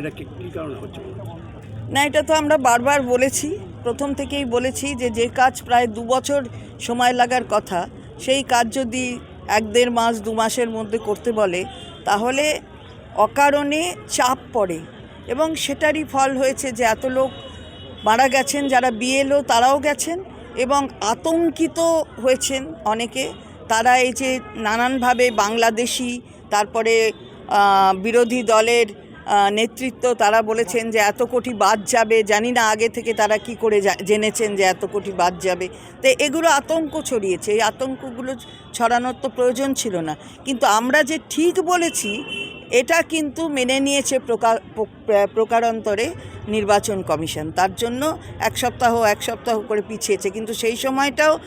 এটা কারণে হচ্ছে? না, এটা তো আমরা বারবার বলেছি। প্রথম থেকেই বলেছি যে যে কাজ প্রায় দু বছর সময় লাগার কথা, সেই কাজ যদি এক দেড় মাস, দু মাসের মধ্যে করতে বলে, তাহলে অকারণে চাপ পড়ে। এবং সেটারই ফল হয়েছে যে এত লোক মারা গেছেন, যারা বিএলও তারাও গেছেন এবং আতঙ্কিত হয়েছেন অনেকে। তারা এই যে নানানভাবে বাংলাদেশি, তারপরে বিরোধী দলের নেতৃত্ব, তারা বলেছেন যে এত কোটি বাদ যাবে, জানি না আগে থেকে তারা কি করে জেনেছেন যে এত কোটি বাদ যাবে। তো এগুলো আতঙ্ক ছড়িয়েছে, এই আতঙ্কগুলো ছড়ানোর তো প্রয়োজন ছিল না। কিন্তু আমরা যে ঠিক বলেছি, এটা কিন্তু মেনে নিয়েছে প্রকার প্র- প্রকারান্তরে নির্বাচন কমিশন। তার জন্য এক সপ্তাহ এক সপ্তাহ করে পিছিয়েছে। কিন্তু সেই সময়টাও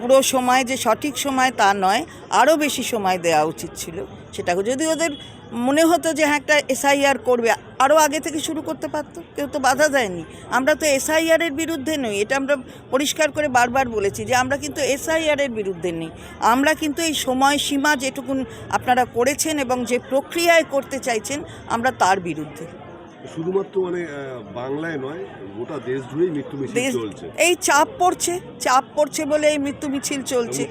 পুরো সময় যে সঠিক সময় তা নয়, আরও বেশি সময় দেওয়া উচিত ছিল। সেটা যদি ওদের মনে হতো যে হ্যাঁ একটা এসআইআর করবে। আরও আগে থেকে শুরু করতে পারতো কেউ তো বাধা দেয়নি। আমরা তো এসআইআরের বিরুদ্ধে নই এটা আমরা পরিষ্কার করে বারবার বলেছি যে আমরা কিন্তু এসআইআরের বিরুদ্ধে নেই। আমরা কিন্তু এই সময়সীমা যেটুকুন আপনারা করেছেন এবং যে প্রক্রিয়ায় করতে চাইছেন আমরা তার বিরুদ্ধে। শুধুমাত্র মানে বাংলায় নয় গোটা দেশ জুড়েই মৃত্যু মিছিল চলছে। এই চাপ পড়ছে চাপ পড়ছে বলে এই মৃত্যু মিছিল চলছে।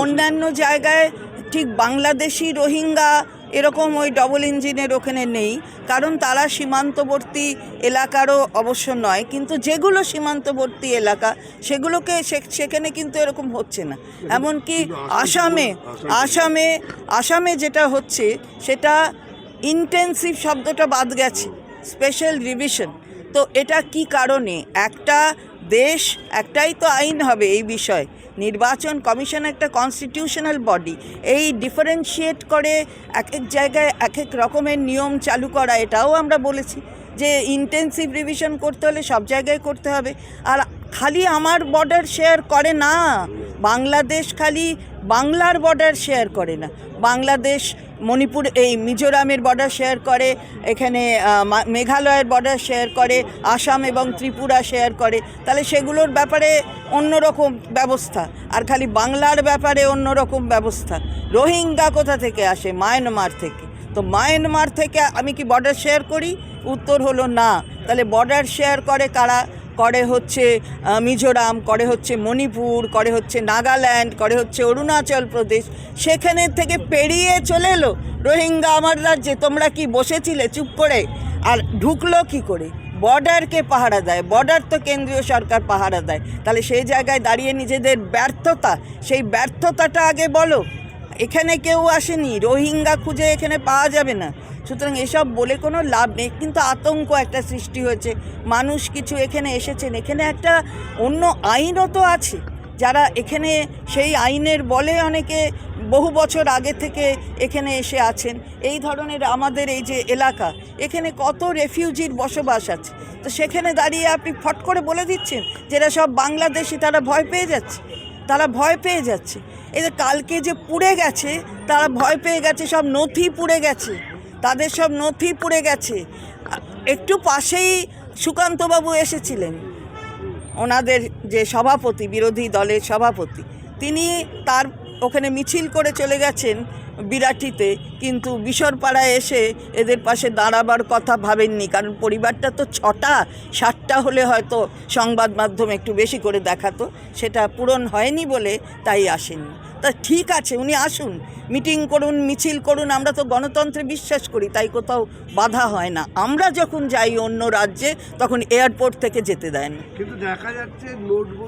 অন্যান্য জায়গায় ঠিক বাংলাদেশি রোহিঙ্গা এরকম ওই ডবল ইঞ্জিনের ওখানে নেই। কারণ তারা সীমান্তবর্তী এলাকারও অবশ্য নয় কিন্তু যেগুলো সীমান্তবর্তী এলাকা সেগুলোকে সে- সেখানে কিন্তু এরকম হচ্ছে না। এমনকি আসামে আসামে আসামে যেটা হচ্ছে সেটা ইন্টেন্সিভ শব্দটা বাদ গেছে স্পেশাল রিভিশন তো এটা কি কারণে? একটা দেশ একটাই তো আইন হবে এই বিষয়ে। নির্বাচন কমিশন একটা কনস্টিটিউশনাল বডি এই ডিফারেন্সিয়েট করে এক এক জায়গায় এক এক রকমের নিয়ম চালু করা, এটাও আমরা বলেছি। যে ইন্টেন্সিভ রিভিশন করতে হলে সব জায়গায় করতে হবে। আর খালি আমার বর্ডার শেয়ার করে না। বাংলাদেশ খালি বাংলার বর্ডার শেয়ার করে না। বাংলাদেশ, মণিপুর, এই মিজোরামের বর্ডার শেয়ার করে, এখানে মেঘালয়ের বর্ডার শেয়ার করে, আসাম এবং ত্রিপুরা শেয়ার করে। তাহলে সেগুলোর ব্যাপারে অন্যরকম ব্যবস্থা। আর খালি বাংলার ব্যাপারে অন্যরকম ব্যবস্থা। রোহিঙ্গা কোথা থেকে আসে? মায়ানমার থেকে। তো মায়ানমার থেকে আমি কি বর্ডার শেয়ার করি? উত্তর হলো না। তাহলে বর্ডার শেয়ার করে কারা? করে হচ্ছে মিজোরাম, করে হচ্ছে মণিপুর, করে হচ্ছে নাগাল্যান্ড, করে হচ্ছে অরুণাচল প্রদেশ। সেখানে থেকে পেরিয়ে চলে এলো রোহিঙ্গা আমার রাজ্যে। তোমরা কি বসেছিলে চুপ করে? আর ঢুকলো কি করে? বর্ডারকে পাহারা দেয়? বর্ডার তো কেন্দ্রীয় সরকার পাহারা দেয়। তাহলে সেই জায়গায় দাঁড়িয়ে নিজেদের ব্যর্থতা, সেই ব্যর্থতাটা আগে বলো। এখানে কেউ আসেনি। রোহিঙ্গা খুঁজে এখানে পাওয়া যাবে না। সুতরাং এসব বলে কোনো লাভ নেই। কিন্তু আতঙ্ক একটা সৃষ্টি হয়েছে। মানুষ কিছু এখানে এসেছেন। এখানে একটা অন্য আইনও তো আছে। যারা এখানে সেই আইনের বলে অনেকে বহু বছর আগে থেকে এখানে এসে আছেন। এই ধরনের আমাদের এই যে এলাকা, এখানে কত রেফিউজির বসবাস আছে। তো সেখানে দাঁড়িয়ে আপনি ফট করে বলে দিচ্ছেন যেটা সব বাংলাদেশি, তারা ভয় পেয়ে যাচ্ছে। তারা ভয় পেয়ে যাচ্ছে। এই যে কালকে যে পুড়ে গেছে, তারা ভয় পেয়ে গেছে, সব নথি পুড়ে গেছে। তাদের সব নথি পুড়ে গেছে। একটু পাশেই সুকান্তবাবু এসেছিলেন। ওনাদের যে সভাপতি, বিরোধী দলের সভাপতি, তিনি তার ওখানে মিছিল করে চলে গেছেন। বিরাটিতে, কিন্তু বিশরপাড়ায় এসে এদের পাশে দাঁড়াবার কথা ভাবেননি। কারণ পরিবারটা তো ছটা, সাতটা হলে হয়তো সংবাদ মাধ্যম একটু বেশি করে দেখাতো। সেটা পূরণ হয়নি বলে তাই আসেননি। তা ঠিক আছে, উনি আসুন। মিটিং করুন, মিছিল করুন, আমরা তো গণতন্ত্রে বিশ্বাস করি, তাই কোথাও বাধা হয় না। আমরা যখন যাই অন্য রাজ্যে, তখন এয়ারপোর্ট থেকে যেতে দেয় না কিন্তু দেখা যাচ্ছে